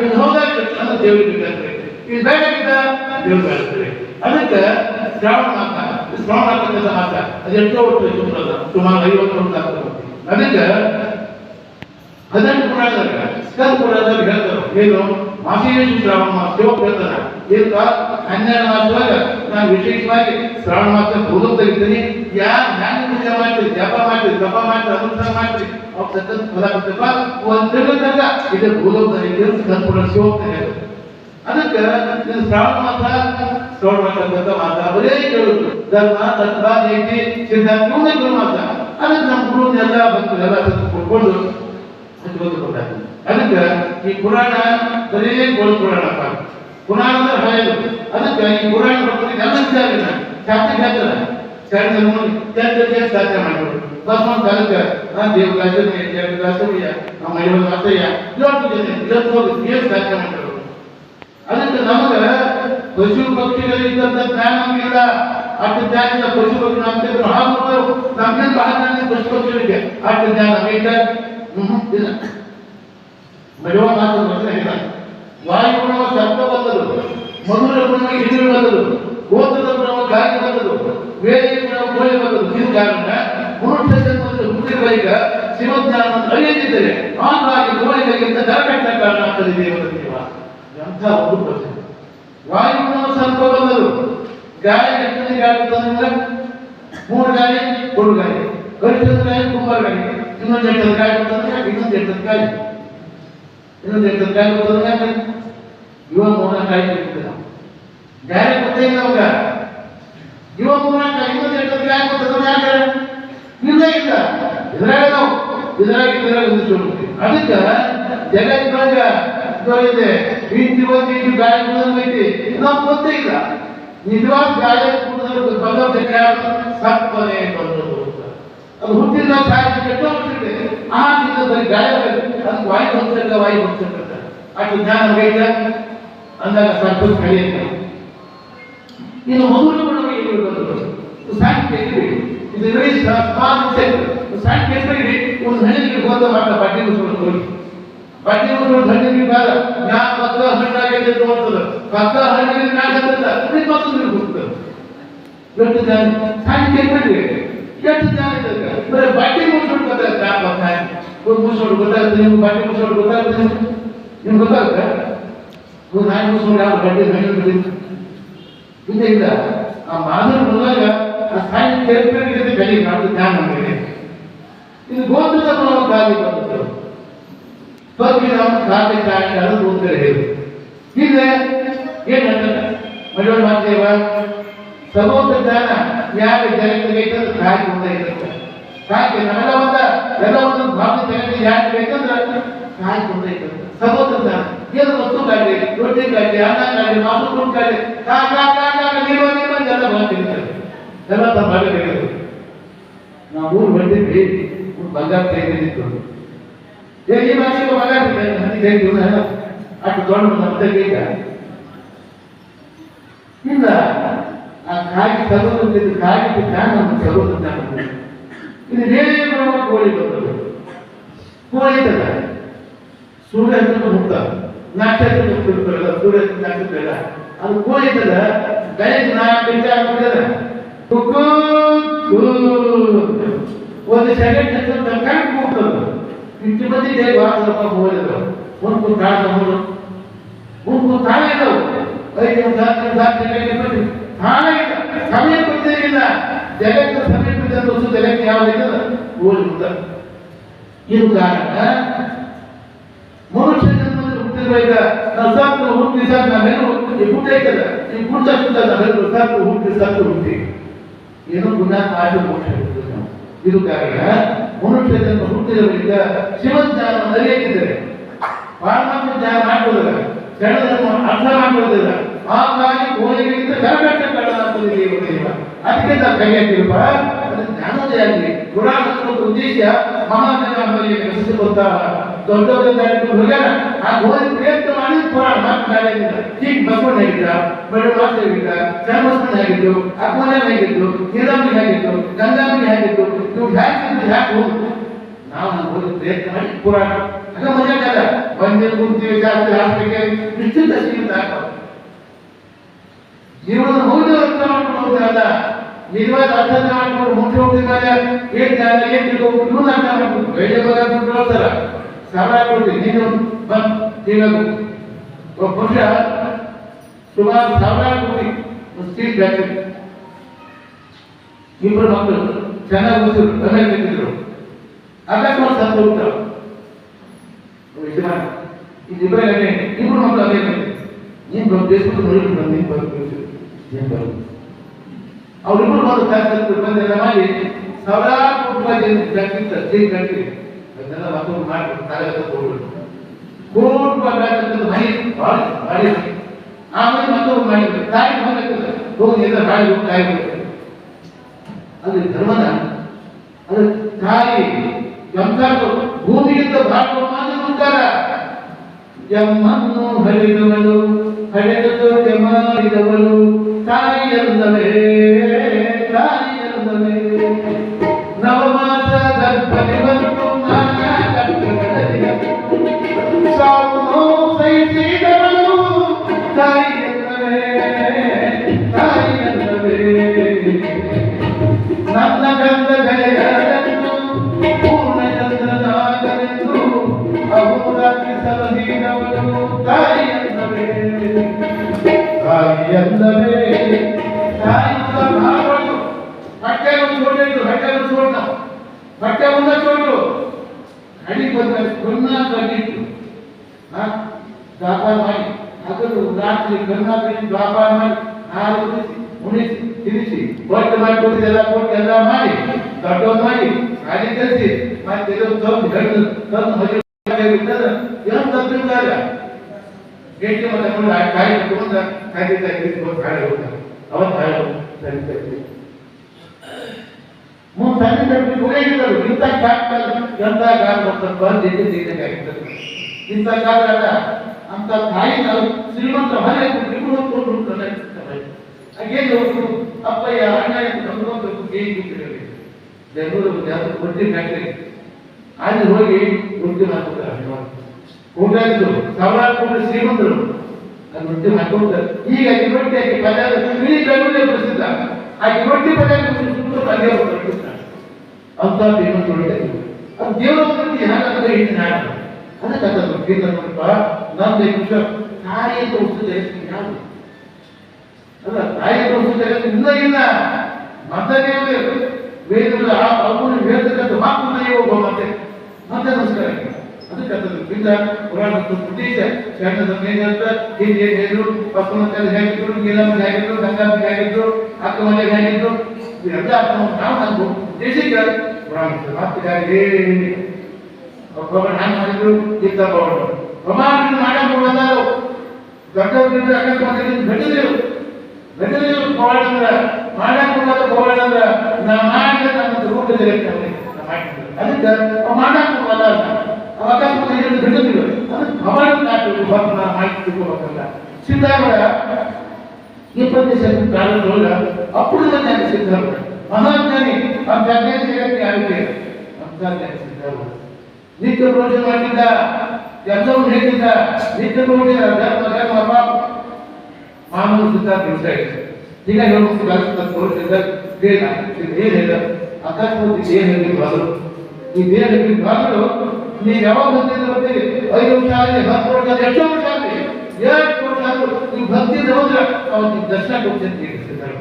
ಇದು ಹೋದಾಗ ತಕ್ಷಣ ದೇವರಿಗೆ ಬೇಕಾಗ್ತದೆ ಇದು ಬೇಡಾಗಿದ್ದ ದೇವ್ರು ಬೇಡ್ತಾರೆ ಅದಕ್ಕೆ ಶ್ರಾವಣ ಮಾತ ಶ್ರಾವಣ ಆಗ್ತಕ್ಕಂಥ ಮಾತ ಅದು ಒಟ್ಟು ವರ್ಷ ಸುಮಾರು ಐವತ್ತು ವರ್ಷ ಆಗ್ತದೆ ಅದಕ್ಕೆ ಹದಿನೆಂಟು ಪುರಾಣದಾಗ ಸ್ಕಂದ ಪುರಾಣದಲ್ಲಿ ಹೇಳ್ತಾರೆ. ಏನು? ಮಾಸಿಕ ಶ್ರಾವಣ ಮಾಸ ಹೇಳ್ತಾರ ಏನು ಹನ್ನೆರಡು ಮಾಸದಾಗ ನಾನು ವಿಶೇಷವಾಗಿ ಶ್ರಾವಣ ಮಾಸ ಭೂಲೋಕ ತೆಗಿತೀನಿ ಯಾರು ಜ್ಞಾನ ಪೂಜೆ ಮಾಡ್ತೀರಿ, ಜಪ ಮಾಡ್ತೀರಿ ತಪ ಮಾಡ್ತೀರಿ ಅನುಷ್ಠಾನ ಮಾಡ್ತೀರಿ, ಅವ್ರು ತಕ್ಕಂತ ಫಲ ಕೊಡ್ತಪ್ಪ ಒಂದು ತಿಂಗಳ ಇದು ಭೂಲೋಕದಲ್ಲಿ ಸ್ಕಂದ ಪುರಾಣ ಶಿವೋಕ್ತ ಅದಕ್ಕೆ ಇದು ಶ್ರಾವಣ ಮಾಸ, ಶ್ರವಣ ಮಾಡ್ತಕ್ಕಂಥ ಮಾಸ ಅವರೇ ಕೇಳುದು. ಧರ್ಮ, ತತ್ವ, ನೀತಿ ಸಿದ್ಧಾಂತ ಇವನೇ ಗುರು ಮಾಸ. ಅದಕ್ಕೆ ನಮ್ಮ ಗುರು ಎಲ್ಲ ಭಕ್ತರು ಎಲ್ಲ ಕೊಟ್ಕೊಂಡು ಅದಕ್ಕೆ ಈ ಪುರಾಣ, ಬರೀ ಗೋಲ್ ಪುರಾಣ ಅಂದ್ರೆ ಹಳೆಯದು ಅದಕ್ಕೆ ಈ ಪುರಾಣ ಬರ್ತದೆ ಎಲ್ಲ ವಿಚಾರ ಇಲ್ಲ ಶಾಸ್ತ್ರ ಹೇಳ್ತಾರೆ ಶಾಸ್ತ್ರ ನೋಡಿ ಶಾಸ್ತ್ರ ಶಾಸ್ತ್ರ ಮಾಡ್ಬೋದು ಬಸ್ ಒಂದು ಕಾಲಕ್ಕೆ ಆ ದೇವರಾಜನೇ ದೇವರಾಜಯ್ಯ ನಮ್ಮ ಐವತ್ತು ಮಾತಯ್ಯ ಇವತ್ತು ಜನ ಇವತ್ತು ಹೋಗಿ ಏನು ಶಾಸ್ತ್ರ ಮಾಡ್ತಾರೆ ಅದಕ್ಕೆ ನಮಗ ಪಶು ಪಕ್ಷಿಗಳಿದ್ದಂತ ಜ್ಞಾನ ನಮಗಿಲ್ಲ ಅಷ್ಟು ಜ್ಞಾನ ಇಲ್ಲ ಪಶು ಪಕ್ಷಿ ನಮ್ಗೆ ಹಾಗೂ ನಮ್ಗೆ ಬಹಳ ಜ್ಞಾನ ಇದೆ ಪಶು ಪಕ್ಷಿಗಳಿಗೆ ಅಷ್ಟು ಜ್ಞಾನ ನಮಗೆ ಹ್ಮ್ ಇಲ್ಲ ಮಡುವ ಮಾತು ವಚನ ಇಲ್ಲ ವಾಯು ಗುಣವ ಶಬ್ದ ಬಂದದು ಮಧುರ ಗುಣ ಹಿಡಿದು ಬಂದದು ಗೋತ್ರದ ಗುಣವು ಗಾಯ ಬಂದದು ವೇದಿ ಗುಣವು ಕೋಳಿ ಬಂದದು ಇದು ಕಾರಣ ಪುರುಷ ಹುಟ್ಟಿರುವಾಗ ಶಿವಜ್ಞಾನ ಅರಿಯದಿದ್ದರೆ ಹಾಗಾಗಿ ಕೋಳಿಗಳಿಗಿಂತ ದರಕಟ್ಟ ಕಾರಣ ಆಗ್ತದೆ ದೇವರ ದೇವ ಎಂಥ ಒಂದು ಪ್ರಶ್ನೆ. ವಾಯು ಗುಣವ ಸ್ವಲ್ಪ ಬಂದದು ಗಾಳಿ ಎಷ್ಟನೇ ಮೂರು ಗಾಯಿ ಕೊಡು ಗಾಯಿ ಗರಿಷ್ಠದ ಗಾಳಿ, ಕುಂಬಾರ ಇನ್ನೊಂದು ಎಷ್ಟದ ಗಾಳಿ ಬಂದ್ರೆ ಇನ್ನೊಂದು ಎಷ್ಟದ ಗಾಳಿ. ಇನ್ನೊಂದು ಎಟ್ಟದ ಗಾಳಿ ಬಂದ್ರೆ ಇವ ಮೂರ ಬಿಡ್ತಿದ್ದ ಗಾಳಿ ಗೊತ್ತೇ ಇಲ್ಲ ಅವಾಗ. ಇವ ಮೂರ ಇನ್ನೊಂದು ಎಟ್ಟದ ಗಾಳಿ ಬರ್ತದೆ ಯಾಕೆ? ಇಲ್ಲ ಇಲ್ಲ. ಇದ್ರಾಗ ನಾವು. ಇದ್ರಾಗ ಇದ್ರಾಗ ನಿಲ್ಲಿಸ್ಬಿಡ್ತೀವಿ ಅದಕ್ಕೆ ಜಗತ್ತಿನಾಗ ಇದೆ ಬೀತಿ ಬಂದು ಇದು ಗಾಳಿ ಕುಡಿದೈತಿ ನಮ್ಗೆ ಗೊತ್ತೇ ಇಲ್ಲ. ನಿಜವಾದ ಗಾಳಿ ಕುಡಿದ್ರೆ ಬಂದ ಸಪ್ಪನೆ ಬಂದದ್ದು ಅದು ಹುಟ್ಟಿದ ಸಾಹಿತ್ಯ ಕೆಟ್ಟೋ ಹೋಗ್ತಿದೆ ಆ ದಿನದಲ್ಲಿ ಗಾಯ ಅದು ವಾಯು ಬಂದಿಲ್ಲ ವಾಯು ಬಂದಿರ್ತಾರೆ ಆ ಜ್ಞಾನ ಬೇಡ ಅಂದಾಗ ಸ್ವಲ್ಪ ಕಲಿಯುತ್ತೆ ಇನ್ನು ಮಧುರ ಇಲ್ಲಿ ಏನು ಬಂದರು ಸಾಹಿತ್ಯ ಇದು. ವೆರಿ ಸ್ಮಾಲ್ ಸೆಟ್ ಸಾಹಿತ್ಯ ಒಂದು ಹಣ್ಣಿಗೆ ಹೋದ ಮಾಡ ಬಟ್ಟೆ ಮುಸ್ಕೊಂಡು ಹೋಗಿ ಬಟ್ಟೆ ಮುಸ್ಕೊಂಡು ಹಣ್ಣಿಗೆ ಬಾರ ನಾ ಪಕ್ಕ ಹಣ್ಣಾಗಿದೆ ನೋಡ್ತದೆ ಪಕ್ಕ ಹಣ್ಣಿಗೆ ನಾಗಂತ ಅದಕ್ಕೆ ಮತ್ತೊಂದು ಹೋಗ್ತದೆ कैसे जाने देगा मेरे बाटी मुसोड़ बता क्या पता है वो मुसोड़ बता दे वो बाटी मुसोड़ बता दे ये बता दे वो नाय मुसोड़ यार बाटी नहीं बता ये देखा आ माधुर बोलेगा आ साइन केयर पे के लिए गली का ध्यान रखेंगे इन गोत्र का नाम गाली बोलते पर भी हम खाते चाय का बोलते रहे ये ये नंदन मजोड़ मानते हैं जाना ಯಾವ ಜಗತ್ತಿಗೆ ಐತಂದ್ರೆ ಕಾಯಿ ಮುಂದೆ ಇರುತ್ತೆ ಕಾಯಿ ನಾವೆಲ್ಲ ಒಂದ ಎಲ್ಲ ಒಂದು ಭಾಗ ಜಗತ್ತಿಗೆ ಯಾಕೆ ಬೇಕಂದ್ರೆ ಕಾಯಿ ಮುಂದೆ ಇರುತ್ತೆ ಸಮೋದ್ರ ಜ್ಞಾನ ಏನು ವಸ್ತು ಕಾಯ್ದೆ ರೊಟ್ಟಿ ಕಾಯ್ದೆ ಅನ್ನ ಕಾಯ್ದೆ ಮಾಸು ಕುಂಟು ಕಾಯ್ದೆ ಕಾ ಕಾ ಕಾ ಕಾ ನೀವ ನೀವ ಎಲ್ಲ ಮಾಡ್ತಿರ್ತಾರೆ ಎಲ್ಲ ತಮ್ಮ ಮಾಡಬೇಕು ನಾವು ಊರು ಬಂದಿದ್ವಿ ಊರು ಬಂಗಾರ ತೆಗೆದಿತ್ತು ಏ ಈ ಭಾಷೆಗೆ ಬಂಗಾರ ನನಗೆ ಹೇಳಿದ್ರು ಅಷ್ಟು ದೊಡ್ಡ ನಮ್ದೇ ಈಗ ಇಲ್ಲ ಆ ಕಾಗಿ ತಗೊಂಡಿದ್ದು ಕಾಗಿ ಕಾಣ ತಗೊಂಡ ಇದು ಬೇರೆ ಕೋಳಿ ಬಂದದ್ದು. ಕೋಳಿ ಇದ್ದಲ್ಲ ಸೂರ್ಯ ಅಂತ ಮುಕ್ತ. ನಾಟ್ಯಕ್ಕೆ ಮುಕ್ತಿರ್ತಾರಲ್ಲ ಸೂರ್ಯ ನಾಟ್ಯಕ್ಕಲ್ಲ ಅದು ಕೋಳಿ ಇದ್ದಲ್ಲ ಬೆಳಗ್ಗೆ ನಾಲ್ಕು ಗಂಟೆ ಆಗ್ಬಿಟ್ಟಿದೆ. ಒಂದು ಸೆಕೆಂಡ್ ಅಂತ ಕರೆಕ್ಟ್ ಹೋಗ್ತದೆ ಇಷ್ಟು ಮಂದಿ ದೇವ ವಾಸಪ್ಪ ಹೋಗಿದ್ರು. ಒಂದು ಕಾಳ ಒಂದು ತಾಳೆ ಇದ್ದವು ಐದು ನಿಮಿಷ, ಹತ್ತು ಹತ್ತು ಸಮಯ ಗೊತ್ತಿರಲಿಲ್ಲ ಜಗತ್ತು ಸಮೀಪಿತ ವಸ್ತು ಜಗತ್ತು ಯಾವುದಿಲ್ಲ ಇದು ಕಾರಣ, ಮನುಷ್ಯ ಜನ್ಮದಲ್ಲಿ ಹುಟ್ಟಿರ್ಬೇಕ ನಾವು ಸತ್ತು ಹುಟ್ಟಿ ಸತ್ತು ನಾವೇನು ಈ ಹುಟ್ಟ ಐತಲ್ಲ? ಈ ನಾವೇನು ಸತ್ತು ಏನು ಗುಣ ಮೋಕ್ಷ ಇದು ಕಾರಣ, ಮನುಷ್ಯ ಜನ್ಮ ಹುಟ್ಟಿರಬೇಕ ಶಿವಜ್ಞಾನ ಪರಮಾತ್ಮ ಜ್ಞಾನ ಮಾಡ್ಬೋದಿಲ್ಲ? ಜಡಧರ್ಮ ಅರ್ಥ ಹಾಗಾಗಿ ಕಳ್ಳನಾಗ್ತದೆ ಅದಕ್ಕಿಂತ ಕಲಿಯಬೇಕಪ್ಪ ಜ್ಞಾನೋದಯ ಆಗಲಿ ಗುರಾಣ ಉದ್ದೇಶ ಮಹಾನಗರದಲ್ಲಿ ನೆಲೆಸಿಕೊಳ್ತಾ ದೊಡ್ಡ ದೊಡ್ಡ ಹುಡುಗನ, ಆ ಹೋಗಿ ಪ್ರಯತ್ನ ಮಾಡಿ ಪುರಾಣ ಮಾತನಾಡಿದ ಈಗ ಬಸವಣ್ಣ ಆಗಿದ್ದ ಬಡವಾಸ ಆಗಿದ್ದ ಚರ್ಮಸ್ಮಣ ಆಗಿದ್ದು ಅಕ್ಮನ ಆಗಿದ್ದು ನೀರಾಮಿ ಆಗಿದ್ದು ಗಂಗಾಮಿ ಆಗಿದ್ದು ನೀವು ಹ್ಯಾಕ್ ನಾವು ಹೋಗಿ ಪ್ರಯತ್ನ ಮಾಡಿ ಪುರಾಣ. ಅದ ಮಜಾ ಕದ ಬಂದಿನ ಗುಂತಿ ಜಾಸ್ತಿ ಹಾಸ್ಪಿಟಲ್ ನಿಶ್ಚಿತ ಸೀಮಿತ ಆಗ್ತದೆ. ಜೀವನ ಹೋಗಿ ಅರ್ಥ. ಮಾಡ್ಕೊಳ್ಳೋದಲ್ಲ ನಿಜವಾದ ಅರ್ಥ ಮಾಡ್ಕೊಂಡು ಮುಂದೆ ಹೋಗ್ತಿದ್ದಾರೆ ಏನ್ ಜಾಗ ಏನ್ ತಿಳ್ಕೊಂಡು ಇವನು ಅರ್ಥ ಮಾಡ್ಕೊಂಡು ಬೆಳೆ ಬರ ದುಡ್ಡು ಹೇಳ್ತಾರ ಸಾಲ ಕೊಡ್ತೀನಿ ನೀನು ಬಂದ್ ಹೇಳೋದು ಒಬ್ಬ ಪುರುಷ ಸುಮಾರು ಸಾವಿರ ಕೋಟಿ ಸ್ಟೀಲ್ ಫ್ಯಾಕ್ಟರಿ ಇಬ್ಬರು ಮಕ್ಕಳು ಚೆನ್ನಾಗಿ ಓದಿದ್ರು ಅಮೆರಿಕದಿದ್ರು ಅಕಸ್ಮಾತ್ ಸತ್ತು ಹೋಗ್ತಾರೆ ಇದು ಮಾಡಿ ಇದು ಇಬ್ಬರೇ ಇಬ್ಬರು ಮಕ್ಕಳು ಅಮೆರಿಕ ನೀನು ಬಂದು ಬೇಸ್ಬಿಟ್ಟು ನೋಡಿ ಬಂದು ನೀನು ಬಂದು ಏನು ಬರೋದು ಅವರಿಬ್ಬರು ಬಂದು ಶಾಸಕರು ಬಂದೆಲ್ಲ ಮಾಡಿ ಸಾವಿರಾರು ಕೋಟಿ ರೂಪಾಯಿ ಫ್ಯಾಕ್ಟ್ರಿ ಸ್ಟೀಲ್ ಫ್ಯಾಕ್ಟ್ರಿ ಅದನ್ನೆಲ್ಲ ಮತ್ತೊಂದು ಮಾಡಿ ಕಾರ್ಯ ಕೊಡ್ಬಿಟ್ಟು ಕೋಟಿ ರೂಪಾಯಿ ಬೇಕಾಗ್ತದೆ ಮನೆ ಭಾಳ ಮಾಡಿ ಆಮೇಲೆ ಮತ್ತೊಂದು ಮಾಡಿದ್ರು ತಾಯಿ ಹೋಗ್ಬೇಕಾಗ್ತದೆ ಹೋಗಿ ಎಲ್ಲ ಮಾಡಿ ತಾಯಿ ಅದು ಧರ್ಮದ ಅದು ತಾಯಿ ಗಂಗಾರು ಭೂಮಿಗಿಂತ ಭಾಗವನ್ನು ಉಂಟಾರ ಎಮ್ಮನ್ನು ಹರಿದವಳು. ಹಡೆದು ಮಾಡಿದವನು ತಾಯಿಯಲ್ಲವೇ ತಾಯಿಯಲ್ಲವೇ ಚೋಟಿಟ್ಟು ಬಟ್ಟೆ ಒಂದು ಚೋಟ ಬಟ್ಟೆ ಒಂದ ಚೋಟು ಅಡಿ ಬಂದ ಕೊನ್ನ ಕಟ್ಟಿಟ್ಟು ವ್ಯಾಪಾರ ಮಾಡಿ ಅದನ್ನು ರಾತ್ರಿ ಕರ್ನಾಟಕ ವ್ಯಾಪಾರ ಮಾಡಿ ಹಾಲು ಉಣಿಸಿ ಉಣಿಸಿ ತಿನ್ನಿಸಿ ಒಟ್ಟು ಮಾಡಿ ಕೊಟ್ಟಿದ್ದೆಲ್ಲ ಕೊಟ್ಟು ಎಲ್ಲ ಮಾಡಿ ದೊಡ್ಡವ್ ಮಾಡಿ ಗಾಡಿ ಕಳಿಸಿ ಮತ್ತೆ ಇದು ತಂದು ಗಂಡು ತಂದು ಮದುವೆ ಬಿಟ್ಟರೆ ಏನು ತಪ್ಪಿದ್ದಾರೆ ಗೇಟ್ ಮತ್ತೆ ಕೊಂಡು ಆ ಕಾಯಿ ತಗೊಂಡ ಕಾಯಿ ಕಾಯಿ ಗಾಡಿ ಹೋಗ್ತಾರೆ ಅವತ್ತು ಮೂರು ತಂದೆ ತಪ್ಪಿ ಹೋಗಿದ್ದರು ಇಂಥ ಕಾಲ ಎಂಥ ಕಾಲ ಬರ್ತಾರೆ ಬಂದು ಎದ್ದು ನೀರಿಗೆ ಆಗಿರ್ತಾರೆ ಇಂಥ ಕಾಲ ಅಲ್ಲ ಅಂತ ತಾಯಿ ನಾವು ಶ್ರೀಮಂತ ಹೊರೆ ಇಬ್ಬರು ಕೊಟ್ಟು ಹಾಗೇನು ಹೋದ್ರು ಅಪ್ಪಯ್ಯ ಅಣ್ಣ ನಮ್ಗೊಂದು ಗೇಮ್ ಬಿಟ್ಟಿರಲಿ ಬೆಂಗಳೂರು ಯಾವ್ದು ಬಡ್ಡಿ ಫ್ಯಾಕ್ಟ್ರಿ ಅಲ್ಲಿ ಹೋಗಿ ವೃತ್ತಿ ಮಾಡ್ಕೊತಾರೆ ಕೂಡಾದ್ರು ಸಾವಿರಾರು ಕೋಟಿ ಶ್ರೀಮಂತರು ಅದು ವೃತ್ತಿ ಮಾಡ್ಕೊತಾರೆ ಈಗ ಇವಟ್ಟಿ ಆಕೆ ಪದಾರ್ಥ ಇಡೀ ಬೆಂಗಳೂರಿಗೆ ಪ್ರಸಿದ್ಧ ಆಕೆ ರೊಟ್ಟಿ ಪದಾರ್ಥ ಸುತ್ತಲೂ ಅದೇ ಬರ್ತಾರೆ ಅಂತ ಶ್ರೀಮಂತ ಅದು ದೇವರ ಪ್ರತಿ ಹಾಗಾದ್ರೆ ಹಿಂದಿನ ಹಾಡು ಅದಕ್ಕೆ ಅದು ಕೀರ್ತನ ನೋಡಪ್ಪ ನಮ್ದು ಖುಷ ತಾಯಿ ಅಂತ ಉಳಿದ ಜಗತ್ತಿಗೆ ಯಾವುದು ಅಲ್ಲ, ತಾಯಿ ಅಂತ ಜಗತ್ತು ಇಲ್ಲ. ಮತನೇ ವೇದದ ಆ ಅವನು ಹೇಳ್ತಕ್ಕಂಥ ಮಾತು ಒಬ್ಬ ಮತ್ತೆ. ಮತ್ತೆ ನಮಸ್ಕಾರ ಅದಕ್ಕೆ ಅದನ್ನು ಬಿದ್ದ ಪುರಾಣದ ಪ್ರದೇಶ ಶರಣದ ಮೇಲಂತ ಹಿಂದೆ ಏನ್ ಹೇಳಿದ್ರು? ಪಕ್ಕಮಂತಲ್ಲಿ ಹೇಗಿದ್ರು? ಗೀಲಮ್ಮ ಹೇಗಿದ್ರು? ಗಂಗಾಂಬಿ ಹೇಗಿದ್ರು? ಅಕ್ಕ ಮನೆಗೆ ಹೇಗಿದ್ರು ಇವೆಲ್ಲ ನಾವು ನಮ್ಮ ದೇಶಕ್ಕೆ ಹಾಕಿದ್ದಾರೆ ಒಬ್ಬೊಬ್ಬರು ಹ್ಯಾಂಗ್ ಮಾಡಿದ್ರು, ಇದ್ದ ಒಬ್ಬರು ಪ್ರಮಾಣ ಮಾಡಬಹುದಲ್ಲ ದೊಡ್ಡವರಿಂದ ಅಕಸ್ಮಾತ್ ಗಡಿದೇವು ಗಡಿದೇವು ಪವಾಡ ಅಂದ್ರ ಮಾಡಬಹುದಾದ ಪವಾಡ ಅಂದ್ರೆ ನಾ ಮಾಡಿದ ನಮ್ಮ ರೂಪದಲ್ಲಿ ಅದಕ್ಕೆ ಅವ ಮಾಡಬಹುದಲ್ಲ ಅವ ಅಕಸ್ಮಾತ್ ಏನು ಅದಕ್ಕೆ ಪವಾಡ ನಾ ಮಾಹಿತಿ ತಿಳ್ಕೋಬೇಕಲ್ಲ ಸಿದ್ಧಾಂಗ ಈ ಪ್ರದೇಶದ ಕಾಲದೊಳಗೆ ಅಪ್ಪುಳಿದ ಸಿದ್ಧಾಂತ ಸಿದ್ಧಾರೂಢ ಮಹಾಜ್ಞಾನಿ ಆ ಜ್ಞಾನ ಜಗತ್ತಿಗೆ ಆಗಿದೆ ಅಂತ ಜ್ಞಾನಿ ಸಿದ್ಧಾರೂಢ ನಿತ್ಯ ಪ್ರವಚನ ಮಾಡಿದ್ದ ಎಲ್ಲವೂ ಹೇಳಿದ್ದ ನಿತ್ಯ ಪ್ರವಚನ ಧರ್ಮ ಧರ್ಮ ಪಾಪ ಮಾನವ ಸಿದ್ಧ ದಿವಸ ಈಗ ಹೇಳೋದು ತೋರಿಸಿದ ದೇಹ ಇದು ಏನ್ ಹೇಳ ಅಕಸ್ಮಾತ್ ಇದು ಏನ್ ಹೇಳಿದ್ರು ಅದು ಈ ದೇಹ ಹೇಳಿದ್ರು ಆದ್ರೂ ನೀವು ಯಾವಾಗ ಬಂದಿದ್ದ ಬರ್ತೀರಿ ಐದು ವರ್ಷ ಆಗಲಿ ಹತ್ತು ವರ್ಷ ಆಗಲಿ ಎಷ್ಟೋ ವರ್ಷ ಆಗಲಿ ಎಷ್ಟು ವರ್ಷ ಆದ್ರೂ ನೀವು ಭಕ್ತಿಯಿಂದ ಹೋದ್ರೆ ಅವ್ರು ನೀವು ದರ್ಶನ ಕೊಡ್ತೀನಿ ಅಂತ ಹೇಳಿ ಸಿದ್ಧಾರ್ಥ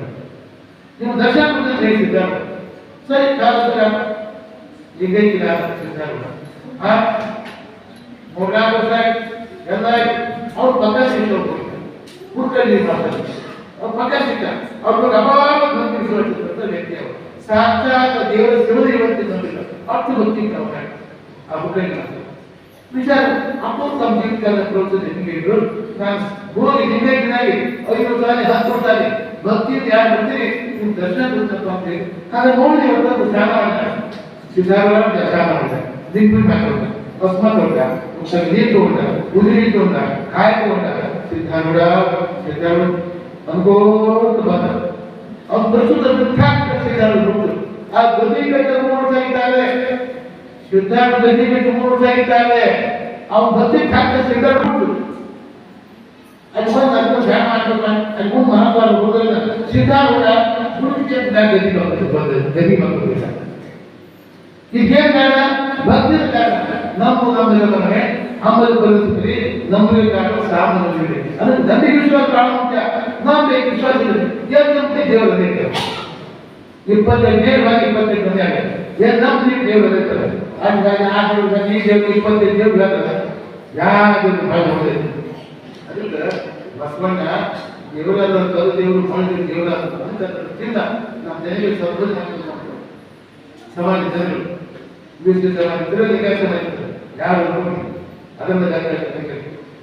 ನೀವು ದರ್ಶನ ಕೊಡ್ತೀನಿ ಅಂತ ಹೇಳಿ ಸಿದ್ಧಾರ್ಥ ಸರಿ ಕಾಲ ಲಿಂಗೈಕ್ಯ ಸಿದ್ಧಾರ್ಥ ಆ ಮೂರ್ನಾಲ್ಕು ವರ್ಷ ಆಯ್ತು ಎಲ್ಲ ಆಯ್ತು ಅವ್ರು ಪಕ್ಕ ಸಿಕ್ತವ್ರು ಕುಡ್ಕಲ್ಲಿ ಮಾಡ್ತಾರೆ ಅವ್ರು ಪಕ್ಕ ಸಿಕ್ಕ ಅವ್ರಿಗೆ ಅಪಾರ ಭಕ್ತಿ ವಿಶ್ವಾಸ ವ್ಯಕ್ತಿ ಅವರು ಸಾಕ್ಷಾತ್ ದೇವರ ಶಿವದ ಇವತ್ತು ನೋಡಿಲ್ಲ ಅಷ್ಟು ಭಕ್ತಿ ಅವ್ರ ಆ ಬುಕ್ಕಲ್ಲಿ ಮಾಡ್ತಾರೆ ವಿಚಾರ ಅಪ್ಪ ತಮ್ಮ ಜೀವಿತಕಾಲ ಪ್ರೋತ್ಸಾಹ ನಿಮಗೆ ಇದ್ರು ನಾನು ಹೋಗಿ ಲಿಂಗೈಕ್ಯನಾಗಿ ಐದು ಸಾರಿ ಹತ್ತು ಸಾರಿ ಭಕ್ತಿಯಿಂದ ಯಾರು ಬರ್ತೀರಿ ನೀವು ದರ್ಶನ ಕೊಡ್ತಪ್ಪ ಅಂತ ಹೇಳಿ ಹಾಗೆ ನೋಡಿ ಇವತ್ತು ಧ್ಯಾನ ಮಾಡ್ತಾರೆ ಸಿದ್ಧಾರೂಢ ಧ್ಯಾನ ಮಾಡ್ತಾರೆ ದಿಗ್ಬಿ ಮಾಡ್ಕೊಂಡ ಅಕಸ್ಮಾತ್ ಹೊಂಡ ನೀರು ತಗೊಂಡ ಉದಿರಿ ತಗೊಂಡ ಕಾಯಿ ತಗೊಂಡ ಸಿದ್ಧಾರೂಢ ಸಿದ್ಧಾರೂಢ ಅನ್ಕೋತ ಬಂದ ಅವ್ನು ಪ್ರಸ್ತುತ ಬಿಟ್ಟಾಕ ಸಿದ್ಧಾರೂಢ ಬಿಟ್ಟು ಆ ಗತಿ ಕಟ್ಟ ಮೂರು ಸಾಗಿದ್ದಾರೆ ಸಿದ್ಧಾರ್ಥ ಗತಿ ಬಿಟ್ಟು ಮೂರು ಸಾಗಿದ್ದಾರೆ ಅವ್ನು ಬತ್ತಿ ಹಾಕಿ ಸಿಗರೇಟ್ ಬಿಟ್ಟು ಅಲ್ಲಿ ಬಂದು ಅದಕ್ಕೆ ಬ್ಯಾನ್ ಮಾಡ್ಬೇಕು ಅಲ್ಲಿ ಮುಂದೆ ಮಹಾಭಾರತ ಹೋಗೋದಿಲ್ಲ ಸಿದ್ಧಾರೂಢ ಗುರುವಿಗೆ ಗದಿ ಮಕ್ಕಳು ಬಂದ ಗದಿ ಮಕ್ಕಳು ಈಗೇನ್ ಬೇಡ ಭಕ್ತಿಯ ಕಾರಣ ನಮ್ಮ ನಮ್ಮಲ್ಲಿ ಮನೆ ಹಮ್ಮಲ್ಲಿ ಬರುತ್ತೀರಿ ನಮ್ಮಲ್ಲಿ ಕಾರಣ ಸಾಮನಲ್ಲಿ ಅದಕ್ಕೆ ನನಗೆ ವಿಶ್ವಾಸ ಕಾರಣ ಮುಖ್ಯ ನಮಗೆ ವಿಶ್ವಾಸ ಇದೆ ಏನು ನಮಗೆ ದೇವರ ಬೇಕು ಇಪ್ಪತ್ತೈದು ನೇರವಾಗಿ ಇಪ್ಪತ್ತೈದು ಮಂದಿ ಆಗಿದೆ ಏನು ನಮ್ದು ದೇವರು ಇರ್ತಾರೆ ಹಾಗಾಗಿ ಆ ದೇವ್ರು ಈ ದೇವ್ರು ಇಪ್ಪತ್ತೈದು ದೇವ್ರು ಹೇಳ್ತಾರೆ ಯಾರು ಭಾಳ ಅದಕ್ಕೆ ಬಸವಣ್ಣ ದೇವರಾದ ಕರು ದೇವರು ಮಾಡಿದ ದೇವರ ಅಂತ ತಿಂದ. ನಮ್ಮ ಜನರಿಗೆ ಸ್ವಲ್ಪ ಸಮಾಜ ಜನರು. ಮಾಡ್ತಾರೆ. ಯಾರು ಅದನ್ನ ಯಾರು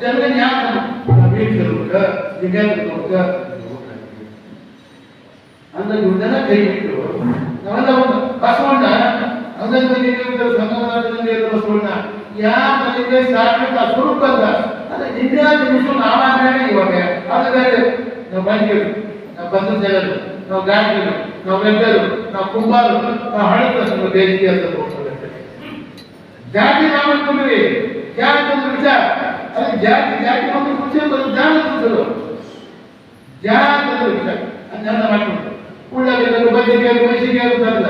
ಜನರಿಗೆ ಯಾಕೆ ಅಂದ್ರೆ ಇವ್ರನ್ನ ಕೈ ಬಿಟ್ಟು ನಾವೆಲ್ಲ ಒಂದು ಬಸವಣ್ಣ ಅಂಗಂಗಲ್ಲಿ ಸಂಗಮದಲ್ಲಿ ಬಸವಣ್ಣ ಯಾಕೆ ಸಾತ್ವಿಕ ಸ್ವರೂಪ ಅಂತ ಅಂದ್ರೆ ನಿನ್ನೆ ನಿಮಿಷ ನಾವಾಗಲೇ ಇವಾಗ ಅದು ಬೇರೆ ನಾವು ಬಂದಿರು ನಾವು ಬಂದ ಜನರು ನಾವು ಗಾಡಿಗಳು ನಾವು ವೆಬ್ಬರು ನಾವು ಕುಂಬಾರು ನಾವು ಹಳದ ನಮ್ಮ ದೇಶಕ್ಕೆ ಅಂತ ಹೋಗ್ತಾರೆ ಜಾತಿ ನಾವು ಅನ್ಕೊಂಡ್ರಿ ಜಾತಿ ಒಂದು ವಿಚಾರ ಅದು ಜಾತಿ ಜಾತಿ ಒಂದು ಖುಷಿ ಒಂದು ಜಾನ ಖುಷಿಗಳು ಜಾತಿ ಒಂದು ವಿಚಾರ ಅದನ್ನೆಲ್ಲ ಮಾಡ್ಕೊಂಡು ಉಳ್ಳಾಗಡ್ಡೆಗಳು ಬದ್ನಿಕಾಯಿ ಮೆಣಸಿನಕಾಯಿ ಅಂತಲ್ಲ